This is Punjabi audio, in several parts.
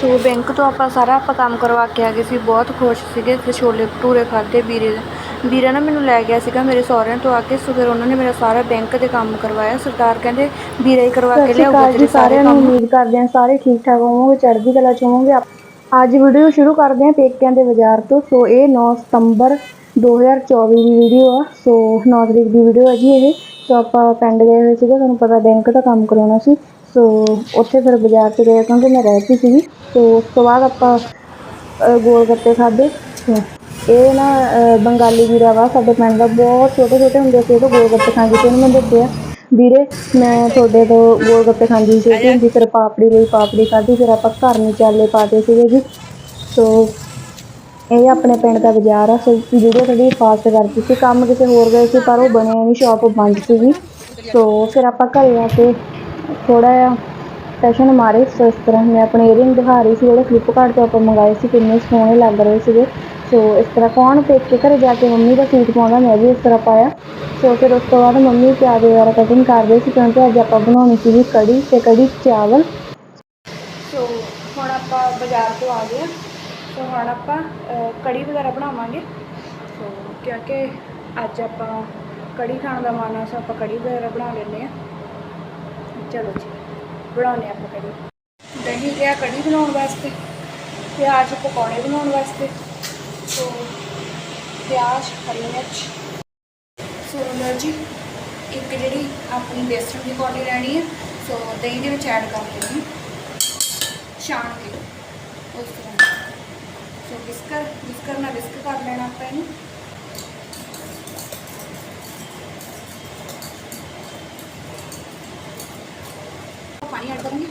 ਸੋ ਬੈਂਕ ਤੋਂ ਆਪਾਂ ਸਾਰਾ ਆਪਾਂ ਕੰਮ ਕਰਵਾ ਕੇ ਆ ਗਏ ਸੀ ਬਹੁਤ ਖੁਸ਼ ਸੀਗੇ ਤੇ ਛੋਲੇ ਭਟੂਰੇ ਖਾਦੇ ਵੀਰੇ ਵੀਰਾ ਨਾ ਮੈਨੂੰ ਲੈ ਗਿਆ ਸੀਗਾ ਮੇਰੇ ਸਹੁਰਿਆਂ ਤੋਂ ਆ ਕੇ ਸੋ ਫਿਰ ਉਹਨਾਂ ਨੇ ਮੇਰਾ ਸਾਰਾ ਬੈਂਕ ਦੇ ਕੰਮ ਕਰਵਾਇਆ ਸਰਦਾਰ ਕਹਿੰਦੇ ਵੀਰਾ ਹੀ ਕਰਵਾ ਕੇ ਅਕਾਲ ਤੇਰੇ ਸਾਰਿਆਂ ਨੂੰ ਉਮੀਦ ਕਰਦੇ ਹਾਂ ਸਾਰੇ ਠੀਕ ਠਾਕ ਹੋਵੋਗੇ ਚੜ੍ਹਦੀ ਕਲਾ ਚ ਹੋਵੋਗੇ। ਅੱਜ ਵੀਡੀਓ ਸ਼ੁਰੂ ਕਰਦੇ ਹਾਂ ਪੇਕਿਆਂ ਦੇ ਬਾਜ਼ਾਰ ਤੋਂ ਸੋ ਇਹ 9 ਸਤੰਬਰ 2024 ਦੀ ਵੀਡੀਓ ਆ ਸੋ 9 ਤਰੀਕ ਦੀ ਵੀਡੀਓ ਹੈ ਜੀ ਇਹ। ਸੋ ਆਪਾਂ ਪਿੰਡ ਗਏ ਹੋਏ ਸੀਗੇ ਤੁਹਾਨੂੰ ਪਤਾ ਬੈਂਕ ਦਾ ਕੰਮ ਕਰਾਉਣਾ ਸੀ। ਸੋ ਉੱਥੇ ਫਿਰ ਬਾਜ਼ਾਰ 'ਚ ਗਏ ਕਿਉਂਕਿ ਮੈਂ ਰਹਿਤੀ ਸੀਗੀ। ਸੋ ਉਸ ਤੋਂ ਬਾਅਦ ਆਪਾਂ ਗੋਲ ਗੱਪੇ ਖਾਦੇ ਇਹ ਨਾ ਬੰਗਾਲੀ ਵੀਰਾ ਵਾ, ਸਾਡੇ ਪਿੰਡ ਦਾ ਬਹੁਤ ਛੋਟੇ ਛੋਟੇ ਹੁੰਦੇ ਸੀ, ਉਹ ਗੋਲ ਗੱਪੇ ਖਾਂਦੇ ਸੀ, ਉਹਨੂੰ ਮੈਨੂੰ ਦੱਸਿਆ। ਵੀਰੇ, ਮੈਂ ਤੁਹਾਡੇ ਤੋਂ ਗੋਲ ਗੱਪੇ ਖਾਂਦੀ ਸੀ ਛੋਟੀ ਹੁੰਦੀ ਫਿਰ ਪਾਪੜੀ ਲਈ ਪਾਪੜੀ ਖਾਧੀ, ਫਿਰ ਆਪਾਂ ਘਰ ਨੂੰ ਚਾਲੇ ਪਾਤੇ ਸੀਗੇ ਜੀ। ਸੋ ਇਹ ਆਪਣੇ ਪਿੰਡ ਦਾ ਬਾਜ਼ਾਰ ਆ, ਸੋ ਵੀਡੀਓ ਥੋੜੀ ਫਾਸਟ ਕਰਤੀ ਸੀ, ਕੰਮ ਕਿਸੇ ਹੋਰ ਗਏ ਸੀ, ਪਰ ਉਹ ਬਣਿਆ ਨਹੀਂ ਸ਼ਾਪ ਬੰਦ ਸੀਗੀ। ਸੋ ਫਿਰ ਆਪਾਂ ਘਰੇ ਆ ਕੇ ਥੋੜਾ ਜਿਹਾ ਫੈਸ਼ਨ ਮਾਰੇ ਸੋ ਇਸ ਤਰ੍ਹਾਂ ਮੈਂ ਆਪਣੇ ਏਅਰਿੰਗ ਦਿਖਾ ਰਹੀ ਸੀ, ਜਿਹੜੇ ਫਲਿੱਪਕਾਰਟ ਤੋਂ ਆਪਾਂ ਮੰਗਾਏ ਸੀ, ਕਿੰਨੇ ਸੋਹਣੇ ਲੱਗ ਰਹੇ ਸੀਗੇ। ਸੋ ਇਸ ਤਰ੍ਹਾਂ ਕੌਣ ਪੇਕ ਕੇ ਘਰੇ ਜਾ ਕੇ ਮੰਮੀ ਦਾ ਸੂਟ ਪਾਉਂਦਾ, ਮੈਂ ਵੀ ਇਸ ਤਰ੍ਹਾਂ ਪਾਇਆ। ਸੋ ਫਿਰ ਉਸ ਤੋਂ ਬਾਅਦ ਮੰਮੀ ਪਿਆਜ਼ ਵਗੈਰਾ ਕਟਿੰਗ ਕਰਦੇ ਸੀ, ਕਿਉਂਕਿ ਅੱਜ ਆਪਾਂ ਬਣਾਉਣੀ ਸੀਗੀ ਕੜੀ ਤੇ ਕੜੀ ਚਾਵਲ। ਸੋ ਹੁਣ ਆਪਾਂ ਬਾਜ਼ਾਰ ਤੋਂ ਆ ਗਏ ਹਾਂ। ਸੋ ਹੁਣ ਆਪਾਂ ਕੜੀ ਵਗੈਰਾ ਬਣਾਵਾਂਗੇ। ਸੋ ਕਿਉਂਕਿ ਅੱਜ ਆਪਾਂ ਕੜੀ ਖਾਣ ਦਾ ਮਨ ਆ ਸੋ ਆਪਾਂ ਕੜੀ ਵਗੈਰਾ ਬਣਾ ਲੈਂਦੇ ਆ ਚਲੋ ਜੀ, ਬਣਾਉਂਦੇ ਹਾਂ ਆਪਾਂ ਕੜੀ। ਦਹੀਂ ਲਿਆ ਕੜੀ ਬਣਾਉਣ ਵਾਸਤੇ, ਪਿਆਜ਼ ਪਕੌੜੇ ਬਣਾਉਣ ਵਾਸਤੇ, ਸੋ ਪਿਆਜ਼, ਹਰੀ ਮਿਰਚ। ਸੋ ਜੀ, ਇੱਕ ਜਿਹੜੀ ਆਪਣੀ ਬੇਸਣ ਦੀ ਕੌਲੀ ਲੈਣੀ ਹੈ, ਸੋ ਦਹੀਂ ਦੇ ਵਿੱਚ ਐਡ ਕਰ ਦੇਣੀ ਹੈ। ਛਾਣ ਕੇ, ਉਸ ਤਰ੍ਹਾਂ ਸੋ ਬਿਸਕਰ ਬਿਸਕਰ ਨਾਲ ਵਿਸਕ ਕਰ ਲੈਣਾ ਆਪਾਂ ਇਹਨੂੰ ਪਾਣੀ ਐਡ ਕਰਾਂਗੇ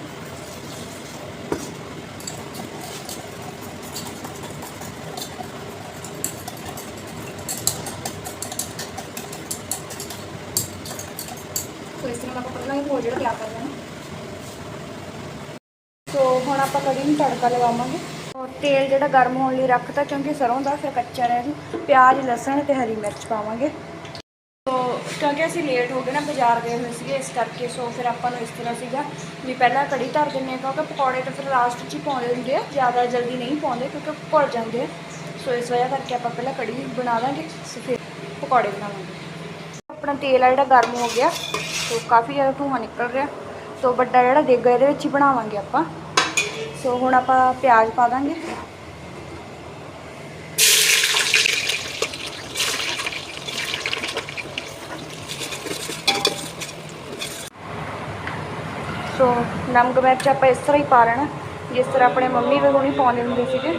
ਸੋ ਇਸ ਤਰ੍ਹਾਂ ਜਿਹੜਾ ਤਿਆਰ ਕਰ ਲੈਣਾ ਸੋ ਹੁਣ ਆਪਾਂ ਕੜੀ ਨੂੰ ਤੜਕਾ ਲਗਾਵਾਂਗੇ। ਤੇਲ ਜਿਹੜਾ ਗਰਮ ਹੋਣ ਲਈ ਰੱਖਤਾ ਕਿਉਂਕਿ ਸਰੋਂ ਦਾ, ਫਿਰ ਕੱਚਾ ਰਹਿ ਜੂ। ਪਿਆਜ਼, ਲਸਣ ਤੇ ਹਰੀ ਮਿਰਚ ਪਾਵਾਂਗੇ। ਸੋ ਕਿਉਂਕਿ ਅਸੀਂ ਲੇਟ ਹੋ ਗਏ ਨਾ, ਬਾਜ਼ਾਰ ਗਏ ਹੋਏ ਸੀਗੇ, ਇਸ ਕਰਕੇ ਸੋ ਫਿਰ ਆਪਾਂ ਨੂੰ ਇਸ ਤਰ੍ਹਾਂ ਸੀਗਾ ਵੀ ਪਹਿਲਾਂ ਕੜੀ ਧਰ ਦਿੰਦੇ ਹਾਂ, ਕਿਉਂਕਿ ਪਕੌੜੇ ਤਾਂ ਫਿਰ ਲਾਸਟ 'ਚ ਹੀ ਪਾਉਂਦੇ ਹੁੰਦੇ ਆ, ਜ਼ਿਆਦਾ ਜਲਦੀ ਨਹੀਂ ਪਾਉਂਦੇ ਕਿਉਂਕਿ ਭੁੱਲ ਜਾਂਦੇ ਆ। ਸੋ ਇਸ ਵਜ੍ਹਾ ਕਰਕੇ ਆਪਾਂ ਪਹਿਲਾਂ ਕੜੀ ਬਣਾ ਲਾਂਗੇ ਸੋ ਫਿਰ ਪਕੌੜੇ ਬਣਾਵਾਂਗੇ। ਆਪਣਾ ਤੇਲ ਆ ਜਿਹੜਾ ਗਰਮ ਹੋ ਗਿਆ। ਸੋ ਕਾਫੀ ਜ਼ਿਆਦਾ ਧੂੰਆਂ ਨਿਕਲ ਰਿਹਾ। ਸੋ ਵੱਡਾ ਜਿਹੜਾ ਦੇਗਾ ਇਹਦੇ ਵਿੱਚ ਹੀ ਬਣਾਵਾਂਗੇ ਆਪਾਂ। ਸੋ ਹੁਣ ਆਪਾਂ ਪਿਆਜ਼ ਪਾ ਦਾਂਗੇ। ਸੋ ਨਮਕ ਮਿਰਚ ਆਪਾਂ ਇਸ ਤਰ੍ਹਾਂ ਹੀ ਪਾ ਲੈਣਾ, ਜਿਸ ਤਰ੍ਹਾਂ ਆਪਣੇ ਮੰਮੀ ਵੀ ਹੁਣੀ ਪਾਉਂਦੇ ਹੁੰਦੇ ਸੀਗੇ।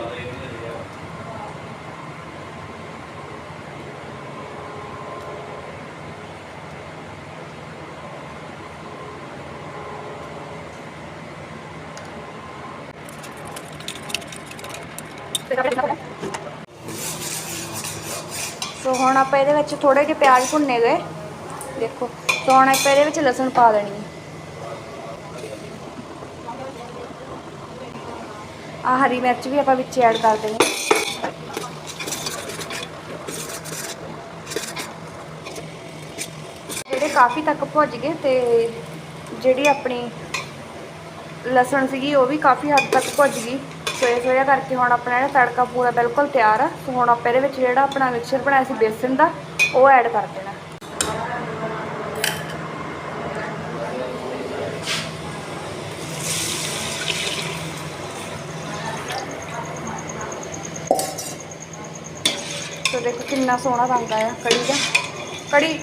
ਸੋ ਹੁਣ ਆਪਾਂ ਇਹਦੇ ਵਿੱਚ ਥੋੜੇ ਜਿਹੇ ਪਿਆਜ਼ ਭੁੰਨੇ ਗਏ। ਦੇਖੋ, ਸੋ ਹੁਣ ਆਪਾਂ ਇਹਦੇ ਵਿੱਚ ਲਸਣ ਪਾ ਦੇਣੀ ਹੈ। ਆ ਹਰੀ ਮਿਰਚ ਵੀ ਆਪਾਂ ਵਿੱਚ ਐਡ ਕਰ ਦੇਣੀ ਜਿਹੜੇ ਕਾਫੀ ਤੱਕ ਭੁੱਜ ਗਏ ਤੇ ਜਿਹੜੀ ਆਪਣੀ ਲਸਣ ਸੀਗੀ ਉਹ ਵੀ ਕਾਫੀ ਹੱਦ ਤੱਕ ਭੁੱਜ ਗਈ। ਸੋ ਇਸ ਵਜ੍ਹਾ ਕਰਕੇ ਹੁਣ ਆਪਣਾ ਜਿਹੜਾ ਤੜਕਾ ਪੂਰਾ ਬਿਲਕੁਲ ਤਿਆਰ ਆ। ਸੋ ਹੁਣ ਆਪਾਂ ਇਹਦੇ ਵਿੱਚ ਜਿਹੜਾ ਆਪਣਾ ਮਿਕਸਚਰ ਬਣਾਇਆ ਸੀ ਬੇਸਨ ਦਾ, ਉਹ ਐਡ ਕਰ ਦੇਣਾ। ਸੋ ਦੇਖੋ ਕਿੰਨਾ ਸੋਹਣਾ ਰੰਗ ਆਇਆ ਕੜੀ ਦਾ। ਕੜੀ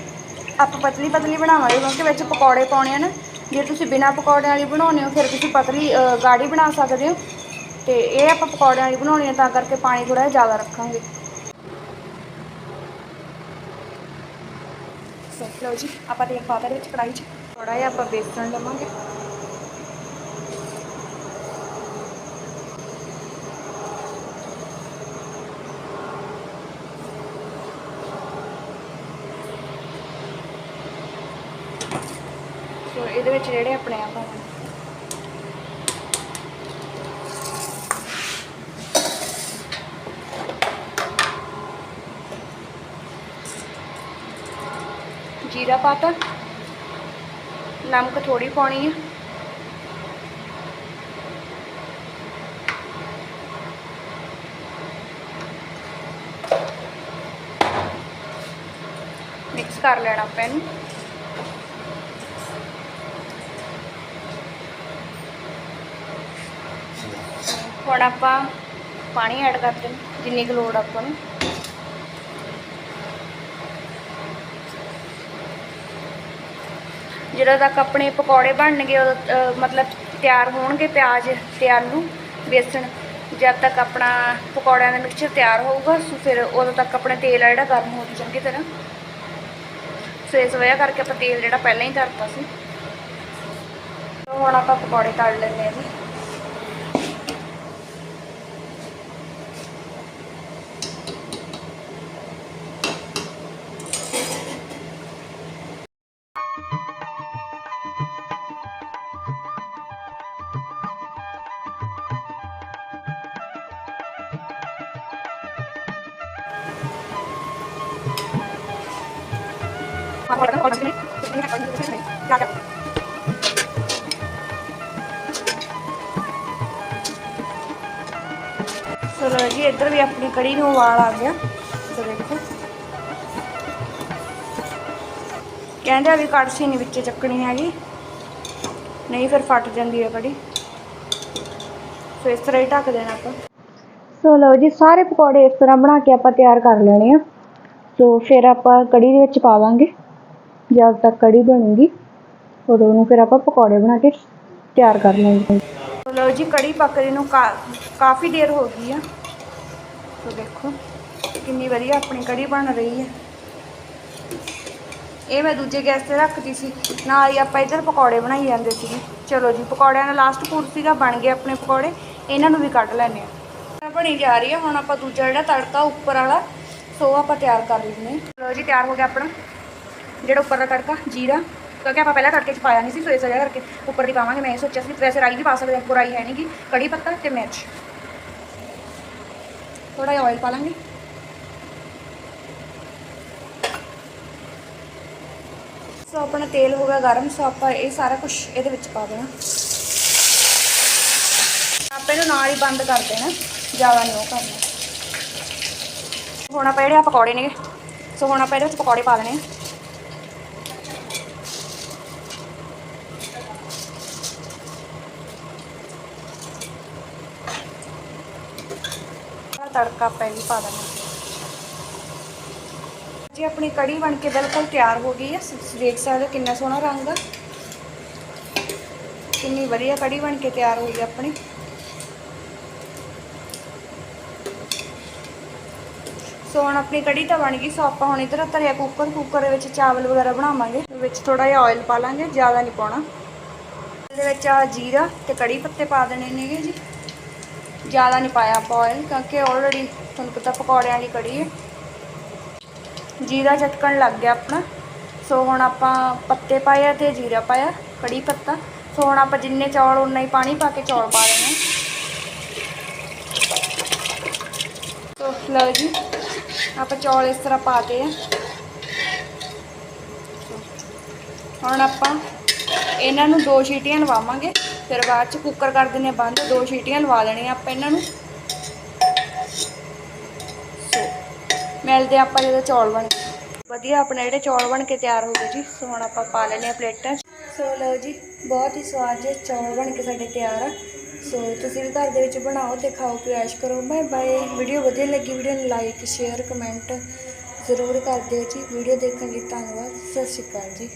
ਆਪਾਂ ਪਤਲੀ ਪਤਲੀ ਬਣਾਵਾਂਗੇ ਕਿਉਂਕਿ ਵਿੱਚ ਪਕੌੜੇ ਪਾਉਣੇ ਆ ਨਾ। ਜੇ ਤੁਸੀਂ ਬਿਨਾ ਪਕੌੜਿਆਂ ਵਾਲੀ ਬਣਾਉਣੇ ਹੋ, ਫਿਰ ਤੁਸੀਂ ਪਤਲੀ ਗਾੜੀ ਬਣਾ ਸਕਦੇ ਹੋ। ਤੇ ਇਹ ਆਪਾਂ ਪਕੌੜਿਆਂ ਵਾਲੀ ਬਣਾਉਣੀ ਹੈ ਤਾਂ ਕਰਕੇ ਪਾਣੀ ਥੋੜਾ ਜ਼ਿਆਦਾ ਰੱਖਾਂਗੇ। ਲਓ ਜੀ, ਆਪਾਂ ਤੇਲ ਪਾ ਦੇ ਵਿੱਚ ਕੜਾਈ 'ਚ। ਥੋੜਾ ਜਿਹਾ ਆਪਾਂ ਬੇਸਣ ਲਵਾਂਗੇ। ਸੋ ਇਹਦੇ ਵਿੱਚ ਜਿਹੜੇ ਆਪਣੇ ਆਪਾਂ ਜੀਰਾ ਪਾਤਾ ਨਮਕ ਥੋੜੀ ਪਾਉਣੀ ਹੈ ਮਿਕਸ ਕਰ ਲੈਣਾ ਆਪਾਂ ਇਹਨੂੰ। ਹੁਣ ਆਪਾਂ ਪਾਣੀ ਐਡ ਕਰਦੇ ਨੇ ਜਿੰਨੀ ਕੁ ਲੋੜ ਆਪਾਂ ਨੂੰ। ਜਦੋਂ ਤੱਕ ਆਪਣੇ ਪਕੌੜੇ ਬਣਨਗੇ ਉਦੋਂ ਮਤਲਬ ਤਿਆਰ ਹੋਣਗੇ ਪਿਆਜ਼ ਤੇ ਆਲੂ, ਬੇਸਣ, ਜਦ ਤੱਕ ਆਪਣਾ ਪਕੌੜਿਆਂ ਦਾ ਮਿਕਸਚਰ ਤਿਆਰ ਹੋਊਗਾ, ਸੋ ਫਿਰ ਉਦੋਂ ਤੱਕ ਆਪਣਾ ਤੇਲ ਆ ਜਿਹੜਾ ਗਰਮ ਹੋ ਜੂ ਚੰਗੀ ਤਰ੍ਹਾਂ। ਸੋ ਇਸ ਵਜ੍ਹਾ ਕਰਕੇ ਆਪਾਂ ਤੇਲ ਜਿਹੜਾ ਪਹਿਲਾਂ ਹੀ ਧਰਤਾ ਸੀ। ਹੁਣ ਆਪਾਂ ਪਕੌੜੇ ਤਲ ਲੈਂਦੇ ਹਾਂ ਜੀ। ਚਲੋ ਜੀ, ਇੱਧਰ ਵੀ ਆਪਣੀ ਕੜੀ ਨੂੰ ਉਬਾਲ ਆ ਗਿਆ। ਸੋ ਦੇਖੋ। ਕਹਿੰਦੇ ਆ ਵੀ ਕੜਛੀ ਨਹੀਂ ਵਿੱਚ ਚੱਕਣੀ ਹੈਗੀ। ਨਹੀਂ, ਫਿਰ ਫਟ ਜਾਂਦੀ ਹੈ ਕੜੀ। ਸੋ ਇਸ ਤਰ੍ਹਾਂ ਹੀ ਢੱਕ ਦੇਣਾ ਆਪਾਂ। ਸੋ ਲਓ ਜੀ, ਸਾਰੇ ਪਕੌੜੇ ਇਸ ਤਰ੍ਹਾਂ ਬਣਾ ਕੇ ਆਪਾਂ ਤਿਆਰ ਕਰ ਲੈਣੇ ਆ। ਸੋ ਫਿਰ ਆਪਾਂ ਕੜੀ ਦੇ ਵਿੱਚ ਪਾ ਦਾਂਗੇ। ਜਦ ਤੱਕ ਕੜੀ ਬਣੂਗੀ, ਉਦੋਂ ਨੂੰ ਫਿਰ ਆਪਾਂ ਪਕੌੜੇ ਬਣਾ ਕੇ ਤਿਆਰ ਕਰ ਲਾਂਗੇ। ਲਓ ਜੀ, ਕੜੀ ਪੱਕਦੀ ਨੂੰ ਕਾਫੀ ਦੇਰ ਹੋ ਗਈ ਆ। ਸੋ ਦੇਖੋ, ਕਿੰਨੀ ਵਧੀਆ ਆਪਣੀ ਕੜੀ ਬਣ ਰਹੀ ਹੈ ਇਹ ਮੈਂ ਦੂਜੇ ਗੈਸ ਤੇ ਰੱਖਦੀ ਸੀ, ਨਾਲ ਹੀ ਆਪਾਂ ਇੱਧਰ ਪਕੌੜੇ ਬਣਾਈ ਜਾਂਦੇ ਸੀਗੇ। ਚਲੋ ਜੀ, ਪਕੌੜਿਆਂ ਦਾ ਲਾਸਟ ਪੂਰ ਸੀਗਾ, ਬਣ ਗਏ ਆਪਣੇ ਪਕੌੜੇ, ਇਹਨਾਂ ਨੂੰ ਵੀ ਕੱਢ ਲੈਣੇ ਆ। ਬਣੀ ਜਾ ਰਹੀ ਹੈ ਹੁਣ ਆਪਾਂ ਦੂਜਾ ਜਿਹੜਾ ਤੜਕਾ ਉੱਪਰ ਵਾਲਾ, ਸੋ ਆਪਾਂ ਤਿਆਰ ਕਰ ਲੈਂਦੇ ਹਾਂ। ਚਲੋ ਜੀ, ਤਿਆਰ ਹੋ ਗਿਆ ਆਪਣਾ। ਜਿਹੜਾ ਉੱਪਰ ਦਾ ਤੜਕਾ, ਜੀਰਾ, ਕਿਉਂਕਿ ਆਪਾਂ ਪਹਿਲਾਂ ਤੜਕੇ 'ਚ ਪਾਇਆ ਨਹੀਂ ਸੀ ਸੋ ਇਸ ਵਜ੍ਹਾ ਕਰਕੇ ਉੱਪਰ ਦੀ ਪਾਵਾਂਗੇ, ਮੈਂ ਇਹ ਸੋਚਿਆ ਸੀ, ਵੈਸੇ ਰਾਈ ਵੀ ਪਾ ਸਕਦੇ ਹਾਂ ਬੁਰਾਈ ਹੈ ਨਹੀਂਗੀ ਕੜੀ ਪੱਤਾ ਤੇ ਮਿਰਚ। ਥੋੜਾ ਜਿਹਾ ਆਇਲ ਪਾ ਲਾਂਗੇ। ਸੋ ਆਪਣਾ ਤੇਲ ਹੋ ਗਿਆ ਗਰਮ, ਸੋ ਆਪਾਂ ਇਹ ਸਾਰਾ ਕੁਝ ਇਹਦੇ ਵਿੱਚ ਪਾ ਦੇਣਾ। ਆਪਾਂ ਇਹਨੂੰ ਨਾਲ ਹੀ ਬੰਦ ਕਰ ਦੇਣਾ, ਜ਼ਿਆਦਾ ਨਹੀਂ ਉਹ ਕਰਨਾ। ਹੁਣ ਆਪਾਂ ਜਿਹੜੇ ਆ ਪਕੌੜੇ ਨੇ ਸੋ ਹੁਣ ਆਪਾਂ ਇਹਦੇ ਵਿੱਚ ਪਕੌੜੇ ਪਾ ਦੇਣੇ ਆ। ਤੜਕਾ ਆਪਾਂ ਇਹ ਵੀ ਪਾ ਦੇਣਾ ਜੀ, ਆਪਣੀ ਕੜੀ ਬਣ ਕੇ ਬਿਲਕੁਲ ਤਿਆਰ ਹੋ ਗਈ ਹੈ। ਦੇਖ ਸਕਦੇ ਹੋ ਕਿੰਨਾ ਸੋਹਣਾ ਰੰਗ ਆ। ਕਿੰਨੀ ਵਧੀਆ ਕੜੀ ਬਣ ਕੇ ਤਿਆਰ ਹੋ ਗਈ ਆਪਣੀ। ਸੋ, ਹੁਣ ਆਪਣੀ ਕੜੀ ਤਾਂ ਬਣ ਗਈ। ਸੋ, ਆਪਾਂ ਹੁਣ ਇਧਰ ਧਰਿਆ ਕੁੱਕਰ ਕੁੱਕਰ ਦੇ ਵਿੱਚ ਚਾਵਲ ਵਗੈਰਾ ਬਣਾਵਾਂਗੇ। ਵਿੱਚ ਥੋੜਾ ਜਿਹਾ ਆਇਲ ਪਾ ਲਾਂਗੇ, ਜ਼ਿਆਦਾ ਨਹੀਂ ਪਾਉਣਾ। ਇਹਦੇ ਵਿੱਚ ਆ ਜੀਰਾ ਤੇ ਕੜੀ ਪੱਤੇ ਪਾ ਦੇਣੇ ਨੇਗੇ ਜੀ। ਜ਼ਿਆਦਾ ਨਹੀਂ ਪਾਇਆ ਆਪਾਂ ਆਇਲ ਕਿਉਂਕਿ ਆਲਰੇਡੀ ਤੁਹਾਨੂੰ ਪਤਾ ਪਕੌੜਿਆਂ ਦੀ ਕੜੀ ਹੈ। ਜੀਰਾ ਚਟਕਣ ਲੱਗ ਗਿਆ ਆਪਣਾ। ਸੋ ਹੁਣ ਆਪਾਂ ਪੱਤੇ ਪਾਇਆ ਤੇ ਜੀਰਾ ਪਾਇਆ, ਕੜੀ ਪੱਤਾ। ਸੋ ਹੁਣ ਆਪਾਂ ਜਿੰਨੇ ਚੌਲ ਉਨਾ ਹੀ ਪਾਣੀ ਪਾ ਕੇ ਚੌਲ ਪਾ ਦੇਣੇ ਸੋ ਲਓ ਜੀ, ਆਪਾਂ ਚੌਲ ਇਸ ਤਰ੍ਹਾਂ ਪਾਤੇ ਆ। ਹੁਣ ਆਪਾਂ ਇਹਨਾਂ ਨੂੰ ਦੋ ਸੀਟੀਆਂ ਲਵਾਵਾਂਗੇ, ਫਿਰ ਬਾਅਦ ਚ ਕੁੱਕਰ ਕਰ ਦਿੰਨੇ ਬੰਦ, ਦੋ ਸੀਟੀਆਂ ਲਵਾ ਲੈਣੀਆਂ ਆਪਾਂ ਇਹਨਾਂ ਨੂੰ। ਸੋ, ਮਿਲਦੇ ਆਪਾਂ ਜਦੋਂ ਚੌਲ ਬਣ ਵਧੀਆ ਆਪਣੇ ਜਿਹੜੇ ਚੌਲ ਬਣ ਕੇ ਤਿਆਰ ਹੋ ਗਏ ਜੀ, ਸੋ ਹੁਣ ਆਪਾਂ ਪਾ ਲੈਣੇ ਆ ਪਲੇਟਾਂ ਸੋ ਲਓ ਜੀ, ਬਹੁਤ ਹੀ ਸਵਾਦ ਜਿਹੇ ਚੌਲ ਬਣ ਕੇ ਸਾਡੇ ਤਿਆਰ ਆ। ਸੋ ਤੁਸੀਂ ਵੀ ਘਰ ਦੇ ਵਿੱਚ ਬਣਾਓ ਤੇ ਖਾਓ ਤੇ ਐਸ਼ ਕਰੋ। Bye bye. ਵੀਡੀਓ ਵਧੀਆ ਲੱਗੀ, ਵੀਡੀਓ ਨੂੰ ਲਾਈਕ ਸ਼ੇਅਰ ਕਮੈਂਟ ਜ਼ਰੂਰ ਕਰ ਦਿਓ ਜੀ। ਵੀਡੀਓ ਦੇਖਣ ਲਈ ਧੰਨਵਾਦ। ਸਤਿ ਸ਼੍ਰੀ ਅਕਾਲ ਜੀ।